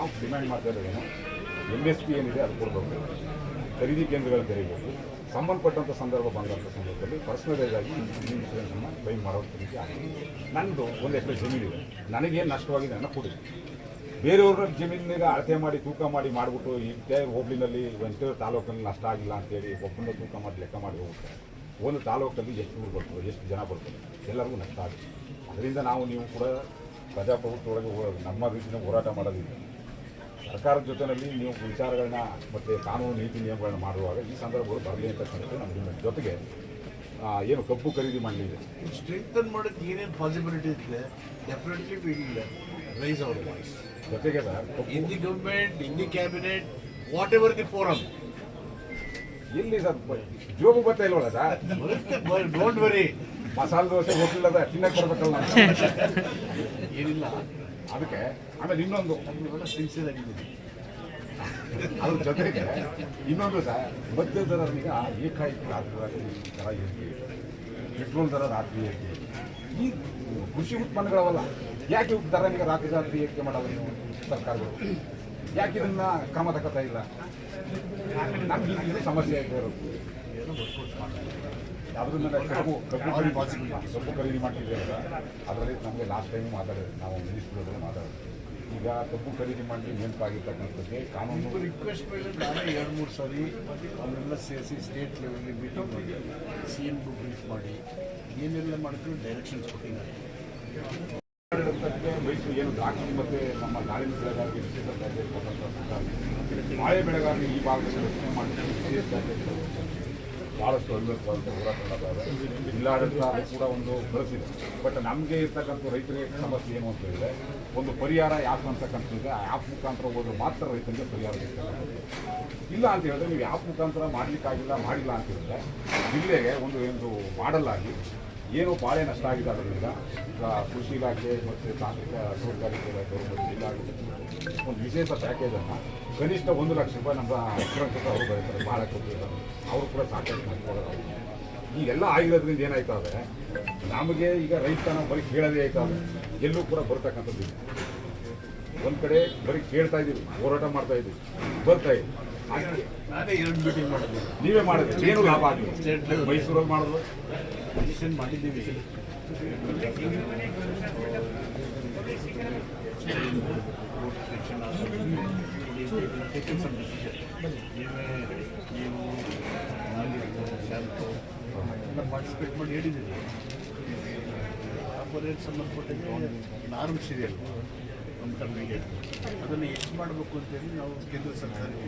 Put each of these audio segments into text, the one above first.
ನಾವು ಡಿಮ್ಯಾಂಡ್ ಮಾಡ್ತಾ ಇರೋದೇನು M S P ಏನಿದೆ ಅದು ಕೊಡಬೇಕು. ಖರೀದಿ ಕೇಂದ್ರಗಳನ್ನು ತೆರೀಬೇಕು. ಸಂಬಂಧಪಟ್ಟಂಥ ಸಂದರ್ಭ ಬಂದಂಥ ಸಂದರ್ಭದಲ್ಲಿ ಪರ್ಸನಲೈಸ್ ಆಗಿ ಇನ್ಶೂರೆನ್ಸನ್ನು ಕ್ಲೈಮ್ ಮಾಡೋ ರೀತಿ ಆಗಿದೆ ನನ್ನದು ಒಂದು ಎಕರೆ ಜಮೀನಿದೆ ನನಗೇನು ನಷ್ಟವಾಗಿದೆ ಅನ್ನೋ ಕೊಡಿ. ಬೇರೆಯವ್ರ ಜಮೀನಿಗೆ ಅಳತೆ ಮಾಡಿ, ತೂಕ ಮಾಡಿ ಮಾಡಿಬಿಟ್ಟು ಈಗ ಹೋಬ್ಳಿನಲ್ಲಿ ಒಂಟೂರು ತಾಲೂಕಲ್ಲಿ ನಷ್ಟ ಆಗಿಲ್ಲ ಅಂತೇಳಿ ಒಬ್ಬನ ತೂಕ ಮಾಡಿ, ಲೆಕ್ಕ ಮಾಡಿ ಹೋಗುತ್ತೆ ಒಂದು ತಾಲೂಕಲ್ಲಿ ಎಷ್ಟು ಊರು ಬರ್ತದೆ, ಎಷ್ಟು ಜನ ಬರ್ತದೆ, ಎಲ್ಲರಿಗೂ ನಷ್ಟ ಆಗುತ್ತೆ. ಅದರಿಂದ ನಾವು ನೀವು ಕೂಡ ಪ್ರಜಾಪ್ರಭುತ್ವ ಒಳಗೆ ನಮ್ಮ ರೀತಿಯ ಹೋರಾಟ ಮಾಡೋದಿದೆ. ಸರ್ಕಾರದ ಜೊತೆಯಲ್ಲಿ ನೀವು ವಿಚಾರಗಳನ್ನ ಮತ್ತು ಕಾನೂನು ನೀತಿ ನಿಯಮಗಳನ್ನ ಮಾಡುವಾಗ ಈ ಸಂದರ್ಭಗಳು ಬರಲಿ ಅಂತಕ್ಕಂಥದ್ದು ನಮ್ಮ. ಜೊತೆಗೆ. ಏನು ಕಬ್ಬು ಖರೀದಿ ಮಾಡಲಿದೆ? ಸ್ಟ್ರೆಂಥನ್ ಮಾಡೋಕ್ಕೆ ಏನೇನು ಪಾಸಿಬಿಲಿಟಿ ಇದೆ definitely will raise our voice ಜೊತೆಗೆ sir in the government in the cabinet whatever the forum ಎಲ್ಲಿ ಸರ್ ಜೋಬು ಬರ್ತಾ ಇಲ್ವಲ್ಲ sir? Don't worry masala dosa ಹೋಟೆಲದ ತಿನ್ನಕ್ಕೆ ಬರ್ಬೇಕಲ್ಲ. ಏನಿಲ್ಲ. ಅದಕ್ಕೆ? ಆಮೇಲೆ ಇನ್ನೊಂದು. ನೀವೆಲ್ಲ ಸಿನ್ಸಿಯರ್ ಆಗಿದ್ದೀನಿ ಅದ್ರ ಜೊತೆಗೆ ಇನ್ನೊಂದು ಸರ್ ದರ ದರನೀಗ ಏಕಾಏಕಿ ರಾತ್ರಿ ರಾತ್ರಿ ದರ ಏರಿಕೆ ಪೆಟ್ರೋಲ್ ದರ ರಾತ್ರಿ ಏರಿಕೆ ಈ ಕೃಷಿ ಉತ್ಪನ್ನಗಳವಲ್ಲ. ಯಾಕೆ ದರ ನಿಮಗೆ ರಾತ್ರಿ ರಾತ್ರಿ ಏರಿಕೆ ಮಾಡಲ್ಲ ಸರ್ಕಾರಗಳು? ಯಾಕೆ ಇದನ್ನ ಕ್ರಮ ತಗೋತಾ ಇಲ್ಲ? ನಮ್ಗೆ ಇದು- ಸಮಸ್ಯೆ ಆಯ್ತು ಅದ್ರಿಂದ ಕಬ್ಬು ಕಬ್ಬು ಖರೀದಿ ಕಬ್ಬು ಖರೀದಿ ಮಾಡ್ತಿದ್ದೇವೆ ಅದರಲ್ಲಿ ನಮಗೆ ಲಾಸ್ಟ್ ಟೈಮ್ ಮಾತಾಡಿದ್ರು ನಾವು ಮಿನಿಸ್ಟ್ರ್ ಮಾತಾಡಿದ್ರು. ಈಗ ಕಬ್ಬು ಖರೀದಿ ಮಾಡಿ ನೇಮಕಾಗಿರ್ತಕ್ಕಂಥದ್ದೇ ಕಾನೂನು. ರಿಕ್ವೆಸ್ಟ್ ಮೇಲೆ ನಾನೇ ಎರಡು ಮೂರು ಸಾರಿ ಅವರೆಲ್ಲ ಸೇರಿಸಿ ಸ್ಟೇಟ್ ಲೆವೆಲ್ಲಿ ಮೀಟಿಂಗ್ ಮಾಡಿ ಸಿ ಎಮ್ಗೂ ಬ್ರೀಫ್ ಮಾಡಿ ಏನೆಲ್ಲ ಮಾಡಿದ್ರು ಡೈರೆಕ್ಷನ್ಸ್ ಕೊಟ್ಟಿದ್ದಾರೆ. ಮೈಸೂರು ಏನು ದ್ರಾಕ್ಷಿ ಮತ್ತೆ ನಮ್ಮ ದಾಳಿಂಬೆ ಬೆಳೆಗಾರರಿಗೆ ವಿಶೇಷ ಮಾಳೆ ಕೊಟ್ಟಂಥ ಸರ್ಕಾರ ಬಾಳೆ ಬೆಳೆಗಾರರಿಗೆ ಈ ಭಾಗದಲ್ಲಿ ರಕ್ಷಣೆ ಮಾಡ್ತೀವಿ ವಿಶೇಷ ಭಾಳಷ್ಟು ಅಭಿವೃದ್ಧಿ ಹೋರಾಟ ನಡೆದಾವೆ ಜಿಲ್ಲಾಡಳಿತ ಅದು ಕೂಡ ಒಂದು ಬಳಸಿದೆ. ಬಟ್ ನಮಗೆ ಇರ್ತಕ್ಕಂಥ ರೈತರಿಗೆ ಸಮಸ್ಯೆ ಏನು ಅಂತ ಹೇಳಿದ್ರೆ, ಒಂದು ಪರಿಹಾರ ಯಾಕೆ ಅಂತಕ್ಕಂಥದ್ದು ಆ ಆ್ಯಪ್ ಮುಖಾಂತರ ಹೋದ್ರೆ ಮಾತ್ರ ರೈತರಿಗೆ ಪರಿಹಾರ ಸಿಗ್ತಕ್ಕಂಥದ್ದು ಇಲ್ಲ ಅಂತ ಹೇಳಿದ್ರೆ ನೀವು ಆ್ಯಪ್ ಮುಖಾಂತರ ಮಾಡಲಿಕ್ಕಾಗಿಲ್ಲ, ಮಾಡಿಲ್ಲ ಅಂತ ಹೇಳಿದ್ರೆ, ಜಿಲ್ಲೆಗೆ ಒಂದು ಏನು ಏನು ಬಾಳೆ ನಷ್ಟ ಆಗಿದೆ ಅದರಿಂದ. ಕೃಷಿ ಇಲಾಖೆ ಮತ್ತು ತಾಂತ್ರಿಕ ತೋಟಗಾರಿಕೆ ಇಲಾಖೆ ಜಿಲ್ಲಾಡಳಿತ ಒಂದು ವಿಶೇಷ ಪ್ಯಾಕೇಜನ್ನು ಕನಿಷ್ಠ ಒಂದು ಲಕ್ಷ ರೂಪಾಯಿ ನಮ್ಮ ಸುರಕ್ಷಿತ ಅವರು ಬರೀತಾರೆ. ಭಾಳ ಕೊಟ್ಟಿದ್ದಾರೆ ಅವರು ಕೂಡ ಸಾಕಷ್ಟು ಮಾಡ್ಕೊಳ್ಳೋದು ಈಗೆಲ್ಲ ಆಗಿರೋದ್ರಿಂದ ಏನಾಯ್ತದೆ ನಮಗೆ ಈಗ ರೈತನ ಬರೀ ಕೇಳೋದೇ ಆಯ್ತದೆ ಎಲ್ಲೂ ಕೂಡ ಬರ್ತಕ್ಕಂಥದ್ದು. ಒಂದ್ ಕಡೆ ಬರೀ ಕೇಳ್ತಾ ಇದೀವಿ ಹೋರಾಟ ಮಾಡ್ತಾ ಇದೀವಿ ಬರ್ತಾ ಇದ್ದೀವಿ. ನಾನೇ ಎರಡು ಮೀಟಿಂಗ್ ನೀವೇ ಮಾಡಿದ್ರಿ ಏನು ಲಾಭ ಆಗಿದೆ? Level. ಮೈಸೂರಲ್ಲಿ ಮಾಡಿದ್ರು? ಡಿಸಿಷನ್ ಮಾಡಿದ್ದೀವಿ. ನೀವೇ ನೀವು ಶಾಂತು ಎಲ್ಲ ಪಾರ್ಟಿಸಿಪೇಟ್ ಮಾಡಿ ಹೇಳಿದ್ದೀವಿ ಆಪರೇಟ್ ಒಂದು ನಾರ್ಮ್ಸ್ ನಮ್ಮ ಕಡೆಗೆ ಅದನ್ನು ಎಷ್ಟು ಮಾಡಬೇಕು ಅಂತೇಳಿ ನಾವು ಕೇಂದ್ರ ಸರ್ಕಾರಕ್ಕೆ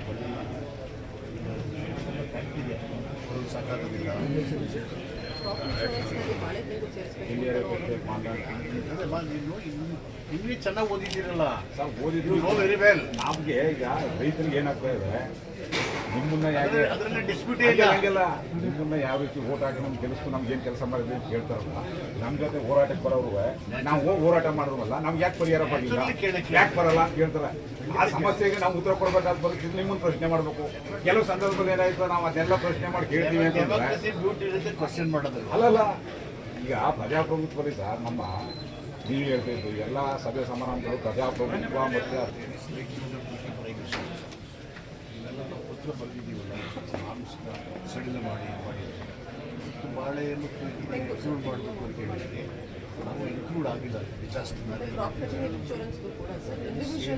ಇದೆ ಅವರು ಸಾಕಾಗೋದಿಲ್ಲ ಅದೇ ಮಾ ನೀನು ಇನ್ನು ಇನ್ನೂ ಚೆನ್ನಾಗಿ ಓದಿದ್ದೀರಲ್ಲ ಸರ್ ಓದಿದ್ರು ವೆರಿ ವೆಲ್ ನಮಗೆ ಈಗ ರೈತರಿಗೆ ಏನಾಗ್ತಾ ಇದೆ ನಿಮ್ಮನ್ನ ಯಾಕೆ ನಿಮ್ಮನ್ನ ಯಾವ ರೀತಿ ಓಟ್ ಹಾಕಿ ನಮ್ಗೆ ಕೆಲಸ ನಮ್ಗೆ ಏನು ಕೆಲಸ ಮಾಡಿದ್ವಿ ಅಂತ ಹೇಳ್ತಾರಲ್ಲ ನಮ್ಮ ಜೊತೆ ಹೋರಾಟಕ್ಕೆ ಬರೋರು ನಾವು ಹೋಗಿ ಹೋರಾಟ ಮಾಡಿದ್ವಲ್ಲ ನಮ್ಗೆ ಯಾಕೆ ಪರಿಹಾರ ಬರಲಿಲ್ಲ ಯಾಕೆ ಬರಲ್ಲ ಅಂತ ಕೇಳ್ತಾರೆ ಆ ಸಮಸ್ಯೆಗೆ ನಾವು ಉತ್ತರ ಕೊಡಬೇಕಾದ ಪರಿಸ್ಥಿತಿ ನಿಮ್ಮನ್ನು ಪ್ರಶ್ನೆ ಮಾಡಬೇಕು. ಕೆಲವು ಸಂದರ್ಭದಲ್ಲಿ ಏನಾಯ್ತು ನಾವು ಅದೆಲ್ಲ ಪ್ರಶ್ನೆ ಮಾಡಿ ಕೇಳ್ತೀವಿ ಅಂತಂದ್ರೆ ಕ್ವಶನ್ ಮಾಡೋದಲ್ಲ ಅಲ್ಲಲ್ಲ ಈಗ ಪ್ರಜಾಪ್ರಭುತ್ವದಲ್ಲಿ ಸರ್ ನಮ್ಮ ನೀವು ಹೇಳ್ತಿದ್ದು ಎಲ್ಲ ಸಭೆ ಸಮಾರಂಭಗಳು ಪ್ರಜಾಪ್ರಭುತ್ವ ಮತ್ತು ಇವೆಲ್ಲ ಬಂದಿದ್ದೀವಲ್ಲ ನಾಮ್ಸ್ನ ಸಡಿಲ ಮಾಡಿ ಮಾಡಿ. ಬಾಳೆಯನ್ನು ಇನ್ಕ್ಲೂಡ್ ಮಾಡಬೇಕು ಅಂತ ಹೇಳಿದ್ರೆ ನಾವು ಇನ್ಕ್ಲೂಡ್ ಆಗಿಲ್ಲ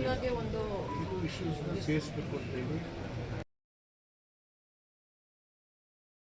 ಆಗಿ ಒಂದು ಇದು ಇಶ್ಯೂಸ್ನ ಸೇರಿಸ್ಬೇಕು ಅಂತ ಹೇಳಿ